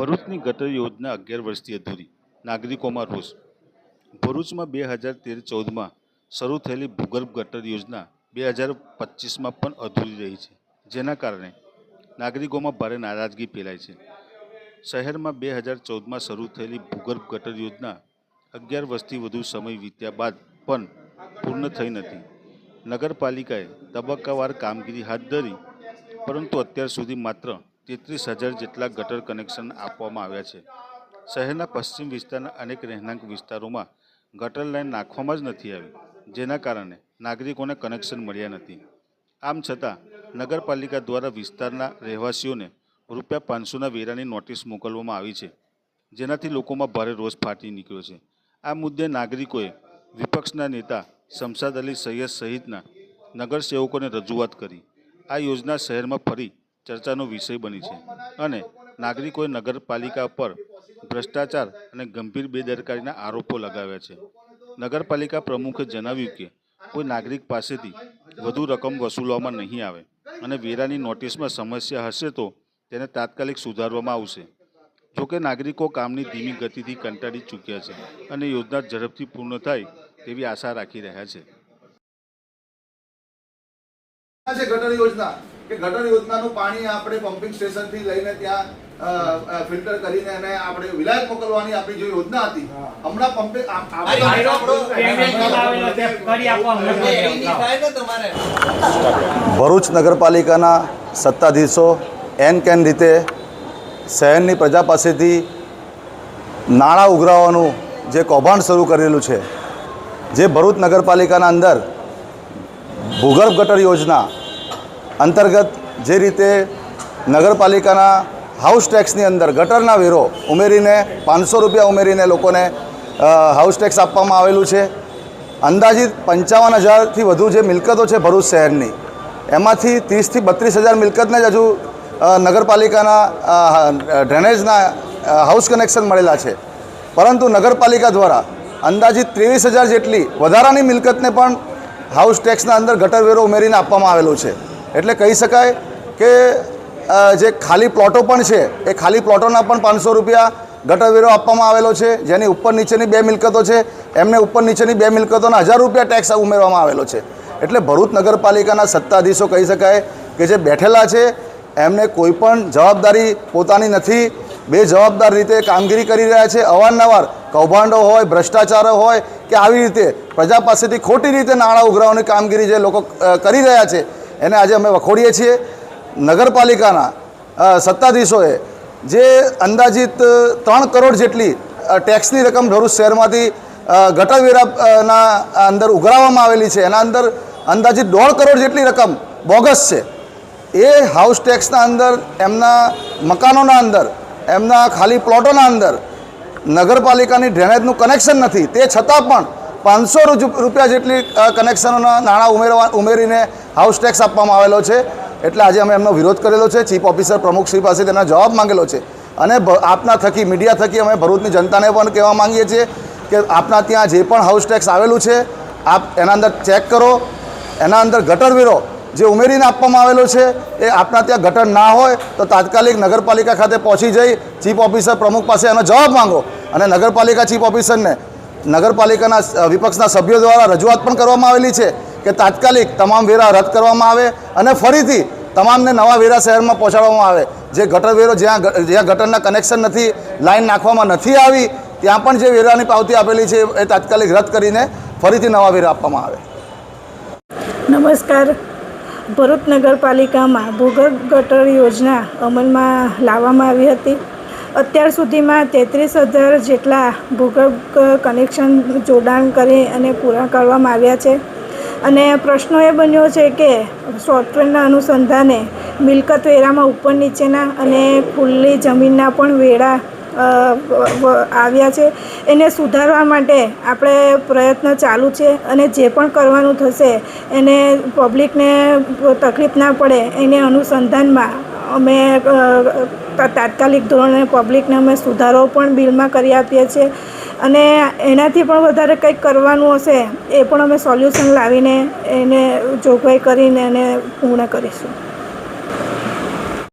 ભરૂચની ગટર યોજના અગિયાર વર્ષથી અધૂરી. નાગરિકોમાં રોષ. ભરૂચમાં બે હજાર તેર ચૌદમાં શરૂ થયેલી ભૂગર્ભ ગટર યોજના બે હજાર પચીસમાં પણ અધૂરી રહી છે. જેના કારણે નાગરિકોમાં ભારે નારાજગી ફેલાય છે. શહેરમાં બે હજાર ચૌદમાં શરૂ થયેલી ભૂગર્ભ ગટર યોજના અગિયાર વર્ષથી વધુ સમય વીત્યા બાદ પણ પૂર્ણ થઈ નથી. નગરપાલિકાએ તબક્કાવાર કામગીરી હાથ ધરી, પરંતુ અત્યાર સુધી માત્ર તેત્રીસ હજાર જેટલા ગટર કનેક્શન આપવામાં આવ્યા છે. શહેરના પશ્ચિમ વિસ્તારના અનેક રહેણાંક વિસ્તારોમાં ગટર લાઇન નાખવામાં જ નથી આવી, જેના કારણે નાગરિકોને કનેક્શન મળ્યા નથી. આમ છતાં, નગરપાલિકા દ્વારા વિસ્તારના રહેવાસીઓને રૂપિયા પાંચસોના વેરાની નોટિસ મોકલવામાં આવી છે, જેનાથી લોકોમાં ભારે રોષ ફાટી નીકળ્યો છે. આ મુદ્દે નાગરિકોએ વિપક્ષના નેતા શમશાદ અલી સૈયદ સહિતના નગરસેવકોને રજૂઆત કરી. આ યોજના શહેરમાં ફરી ચર્ચાનો વિષય બની છે. અને નાગરિકોએ નગરપાલિકા પર ભ્રષ્ટાચાર અને ગંભીર બેદરકારીના આરોપો લગાવ્યા છે. નગરપાલિકા પ્રમુખે જણાવ્યું કે, કોઈ નાગરિક પાસેથી વધુ રકમ વસૂલવામાં નહીં આવે અને વેરાની નોટિસમાં સમસ્યા હશે તો તેને તાત્કાલિક સુધારવામાં આવશે. જોકે નાગરિકો કામની ધીમી ગતિથી કંટાળી ચૂક્યા છે અને યોજના ઝડપથી પૂર્ણ થાય તેવી આશા રાખી રહ્યા છે. ગટર યોજના. કે ગટર યોજનાનું પાણી આપણે પમ્પિંગ સ્ટેશનથી લઈને ત્યાં ફિલ્ટર કરીને એને આપણે વિલાયત મોકલવાની આપણી જે યોજના હતી હમણાં પમ્પિંગ ભરૂચ નગરપાલિકાના સત્તાધીશો એન કેન રીતે શહેરની પ્રજા પાસેથી નાણાં ઉઘરાવવાનું જે કૌભાંડ શરૂ કરેલું છે જે ભરૂચ નગરપાલિકાના અંદર ભૂગર્ભ ગટર યોજના અંતર્ગત જે રીતે નગરપાલિકાના હાઉસ ટેક્સની અંદર ગટરના વેરો ઉમેરીને પાંચસો રૂપિયા ઉમેરીને લોકોને હાઉસ ટેક્સ આપવામાં આવેલું છે. અંદાજિત પંચાવન હજારથી વધુ જે મિલકતો છે ભરૂચ શહેરની, એમાંથી ત્રીસથી બત્રીસ હજાર મિલકતને જ હજુ નગરપાલિકાના ડ્રેનેજના હાઉસ કનેક્શન મળેલા છે. પરંતુ નગરપાલિકા દ્વારા અંદાજિત ત્રેવીસ હજાર જેટલી વધારાની મિલકતને પણ હાઉસ ટેક્સના અંદર ગટર વેરો ઉમેરીને આપવામાં આવેલું છે. એટલે કહી શકાય કે જે ખાલી પ્લોટો પણ છે, એ ખાલી પ્લોટોના પણ પાંચસો રૂપિયા ગટરવેરો આપવામાં આવેલો છે, જેની ઉપર નીચેની બે મિલકતો છે, એમને ઉપર નીચેની બે મિલકતોના હજાર રૂપિયા ટેક્સ ઉમેરવામાં આવેલો છે. એટલે ભરૂચ નગરપાલિકાના સત્તાધીશો કહી શકાય કે જે બેઠેલા છે, એમને કોઈ પણ જવાબદારી પોતાની નથી. બે જવાબદાર રીતે કામગીરી કરી રહ્યા છે. અવારનવાર કૌભાંડો હોય, ભ્રષ્ટાચારો હોય, કે આવી રીતે પ્રજા પાસેથી ખોટી રીતે નાણાં ઉઘરાવવાની કામગીરી જે લોકો કરી રહ્યા છે એને આજે અમે વખોડીએ છીએ. નગરપાલિકાના સત્તાધીશોએ જે અંદાજિત ત્રણ કરોડ જેટલી ટેક્સની રકમ ભરૂચ શહેરમાંથી ગટરવેરાના અંદર ઉઘરાવવામાં આવેલી છે. એના અંદર અંદાજિત દોઢ કરોડ જેટલી રકમ બોગસ છે. એ હાઉસ ટેક્સના અંદર, એમના મકાનોના અંદર, એમના ખાલી પ્લોટોના અંદર નગરપાલિકાની ડ્રેનેજનું કનેક્શન નથી. તે છતાં પણ પાંચસો રૂપિયા જેટલી કનેક્શનના નાણાં ઉમેરવા, ઉમેરીને હાઉસ ટેક્સ આપવામાં આવેલો છે. એટલે આજે અમે એમનો વિરોધ કરેલો છે. ચીફ ઓફિસર પ્રમુખશ્રી પાસે તેના જવાબ માંગેલો છે. અને આપના થકી મીડિયા થકી અમે ભરૂચની જનતાને પણ કહેવા માંગીએ છીએ કે આપના ત્યાં જે પણ હાઉસ ટેક્સ આવેલું છે, આપ એના અંદર ચેક કરો. એના અંદર ગટર વેરો જે ઉમેરીને આપવામાં આવેલો છે, એ આપના ત્યાં ગટર ના હોય તો તાત્કાલિક નગરપાલિકા ખાતે પહોંચી જઈ ચીફ ઓફિસર પ્રમુખ પાસે એનો જવાબ માંગો. અને નગરપાલિકા ચીફ ઓફિસરને નગરપાલિકાના વિપક્ષના સભ્યો દ્વારા રજૂઆત પણ કરવામાં આવેલી છે કે તાત્કાલિક તમામ વેરા રદ કરવામાં આવે અને ફરીથી તમામને નવા વેરા શહેરમાં પહોંચાડવામાં આવે. જે ગટર વેરો જ્યાં જ્યાં ગટરના કનેક્શન નથી, લાઈન નાખવામાં નથી આવી, ત્યાં પણ જે વેરાની પાવતી આપેલી છે એ તાત્કાલિક રદ કરીને ફરીથી નવા વેરા આપવામાં આવે. નમસ્કાર. ભરૂચ નગરપાલિકામાં ભૂગર્ભ ગટર યોજના અમલમાં લાવવામાં આવી હતી. અત્યાર સુધીમાં તેત્રીસ હજાર જેટલા ભૂગર્ભ કનેક્શન જોડાણ કરી અને પૂરા કરવામાં આવ્યા છે. અને પ્રશ્નો એ બન્યો છે કે સોફ્ટવેરના અનુસંધાને મિલકત વેરામાં ઉપર નીચેના અને ખુલ્લી જમીનના પણ વેરા અ, વ- વ- આવ્યા છે. એને સુધારવા માટે આપણે પ્રયત્ન ચાલુ છે અને જે પણ કરવાનું થશે એને પબ્લિકને તકલીફ ના પડે એને અનુસંધાનમાં અમે તાત્કાલિક ધોરણે પબ્લિકને અમે સુધારો પણ બિલમાં કરી આપીએ છીએ. અને એનાથી પણ વધારે કંઈક કરવાનું હશે, એ પણ અમે સોલ્યુશન લાવીને એને જોગવાઈ કરીને એને પૂર્ણ કરીશું.